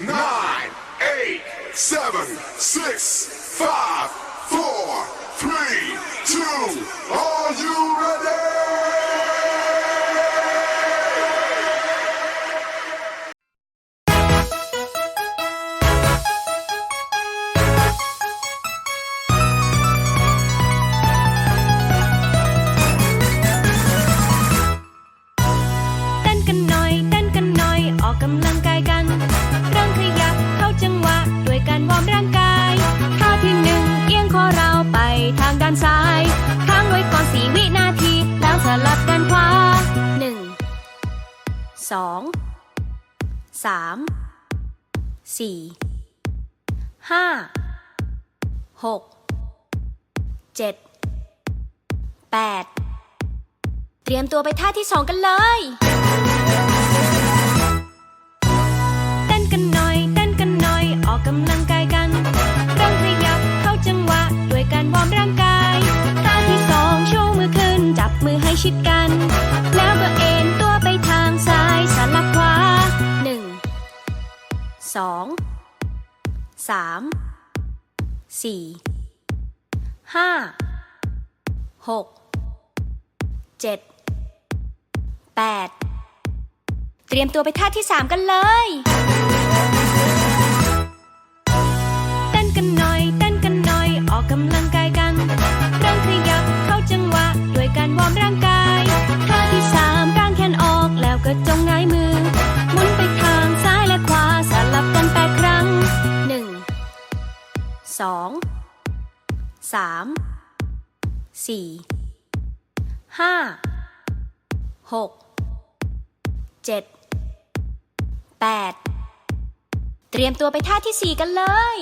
nine, eight, seven, six, five, ำลังกายกัน เริ่มขยับเข้าจังหวะด้วยการวอร์มร่างกายท่าที่หนึ่งเอียงคอเราไปทางด้านซ้ายค้างไว้ก่อนสี่วินาที แล้วสลับด้านขวาหนึ่งสองสามสี่ห้าหกเจ็ดแปดเตรียมตัวไปท่าที่สองกันเลย สามสี่ห้าหกเจ็ดแปดเตรียมตัวไปท่าที่สามกันเลยเต้นกันหน่อยเต้นกันหน่อยออกกำลังกายามสี่ห้าหกเจ็ดแปดเตรียมตัวไปท่าที่สี่กันเลย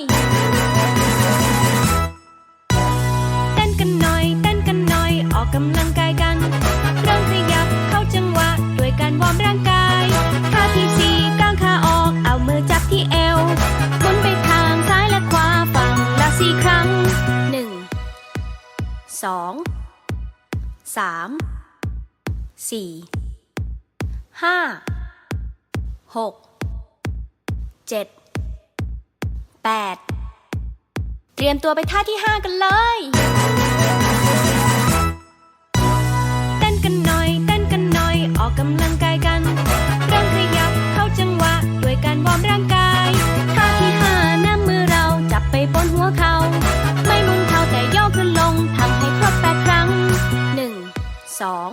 เต้นกันหน่อยเต้นกันหน่อยออกกำลังกายกัน เริ่มขยับเข้าจังหวะด้วยการวอร์มร่าง สี่ห้าหกเจ็ดแปดเตรียมตัวไปท่าที่ห้ากันเลยเต้นกันหน่อยเต้นกันหน่อยออกกำลังกายกันเริ่มขยับเข้าจังหวะด้วยการวอร์มร่างกายท่าที่ห้านำมือเราจับไปบนหัวเขาไม่หมุนเท้าแต่ย่อขึ้นลงทำให้ครบแปดครั้งหนึ่งสอง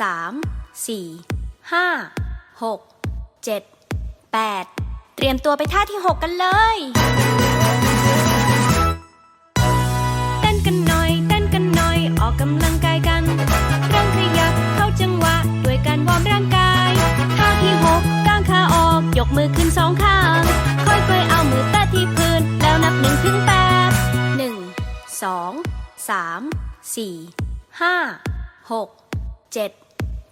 สามสี่ห้าหกเจ็ดแปดเตรียมตัวไปท่าที่หกกันเลยเต้นกันหน่อยเต้นกันหน่อยออกกำลังกายกันเริ่มขยับเข้าจังหวะด้วยการวอร์มร่างกายท่าที่หกกางขาออกยกมือขึ้นสองข้างค่อยๆเอามือแตะที่พื้นแล้วนับหนึ่งถึงแปดหนึ่งสองสามสี่ห้าหกเจ็ด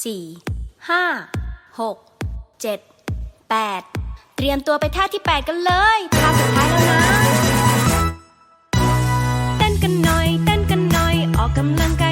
สี่ห้าหกเจ็ดแปดเตรียมตัวไปท่าที่ 8 กันเลยท่าสุดท้ายแล้วนะ เต้นกันหน่อย เต้นกันหน่อย ออกกำลังกาย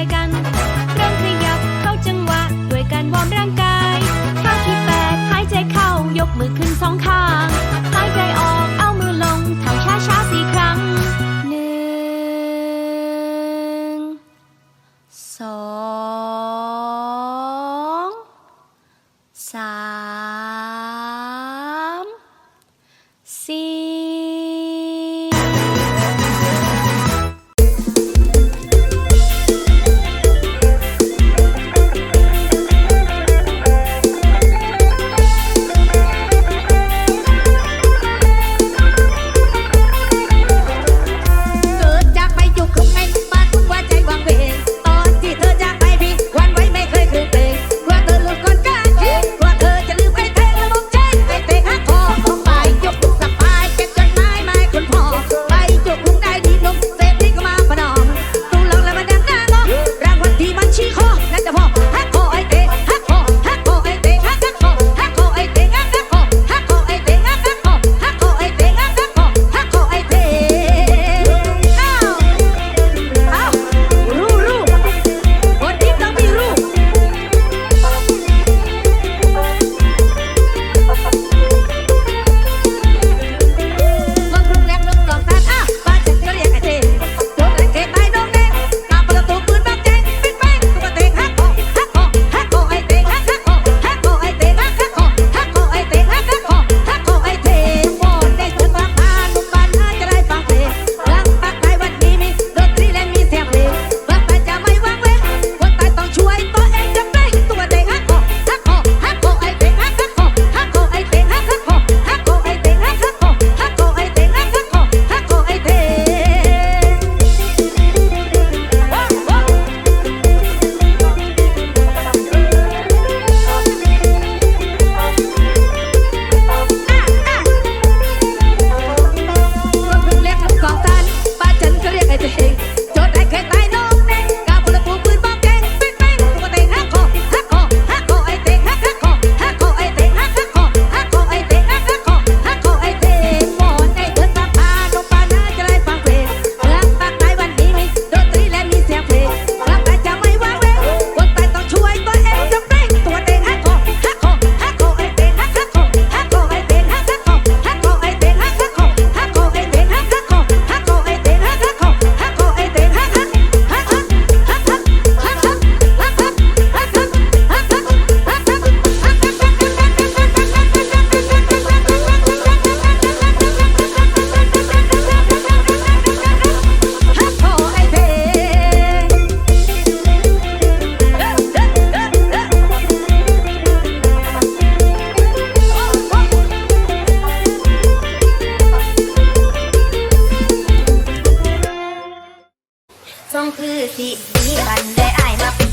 สิดีมันได้อายมาเป็น